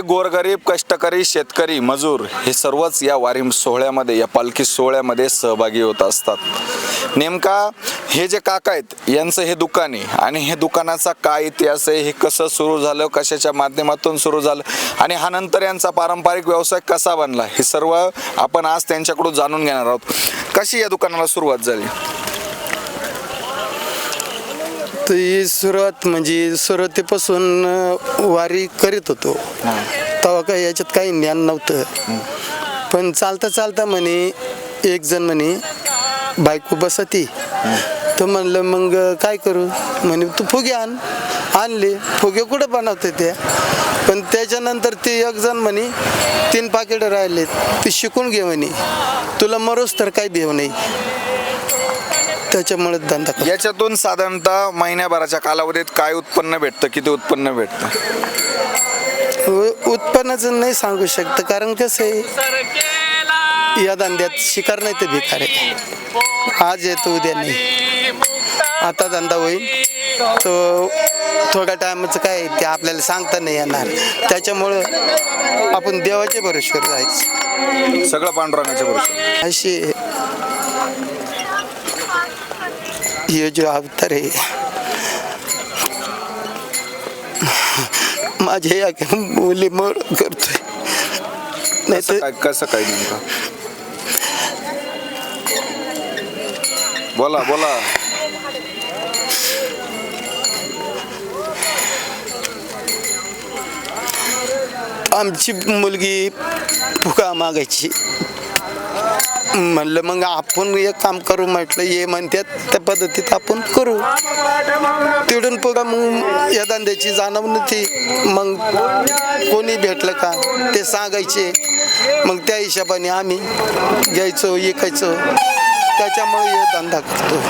गोरगरीब कष्टकरी शेतकरी मजूर हे सर्वच या वारी सोहळ्यामध्ये या पालखी सोहळ्यामध्ये सहभागी होत असतात. नेमका हे जे काका आहेत यांचं हे दुकान आहे आणि हे दुकानाचा काय इतिहास आहे हे कसं सुरू झालं कशाच्या माध्यमातून सुरू झालं आणि हा नंतर यांचा पारंपरिक व्यवसाय कसा बनला हे सर्व आपण आज त्यांच्याकडून जाणून घेणार आहोत. कशी या दुकानाला सुरुवात झाली? तर ही सुरुवात म्हणजे सुरुवातीपासून वारी करीत होतो. तेव्हा काही याच्यात काही ज्ञान नव्हतं. पण चालता चालता म्हणे एक जण म्हणे बायको बसती. तर म्हणलं मग काय करू? म्हणे तू फुगे आण. आणले. फुगे कुठं बनवते त्या पण त्याच्यानंतर ते एक जण म्हणे तीन पाकिट राहिले ते शिकून घे म्हणे. तुला मरोस तर काही भेव नाही. त्याच्यामुळे धंदा करतो. याच्यातून साधारणतः महिन्याभराच्या कालावधीत काय उत्पन्न भेटतं? किती उत्पन्न भेटतं? उ- उत्पन्नाचं नाही सांगू शकत कारण कसं आहे या धंद्यात शिकार नाही ते भिकार. आहे आज येतो उद्या नाही. आता धंदा होईल. तो थोड्या टायमाचं काय आहे ते आपल्याला सांगता नाही येणार. त्याच्यामुळं आपण देवाच्या भरोश्यावर जायचं सगळं पांडुरंगाच्या भरोश्यावर. अशी हे जो अवतार आहे माझ्या या मुलीमुळ करतोय. नाही तर काय कसं काय नेमकं? बोला बोला. आमची मुलगी फुका मागायची. म्हणलं मग आपण एक काम करू म्हटलं ये म्हणतात त्या पद्धतीत आपण करू. तिडून पुढं मग या धंद्याची जाणव नव्हती. मग कोणी भेटलं का? ते सांगायचे. मग त्या हिशोबाने आम्ही घ्यायचो विकायचो. त्याच्यामुळे हे धंदा करतो.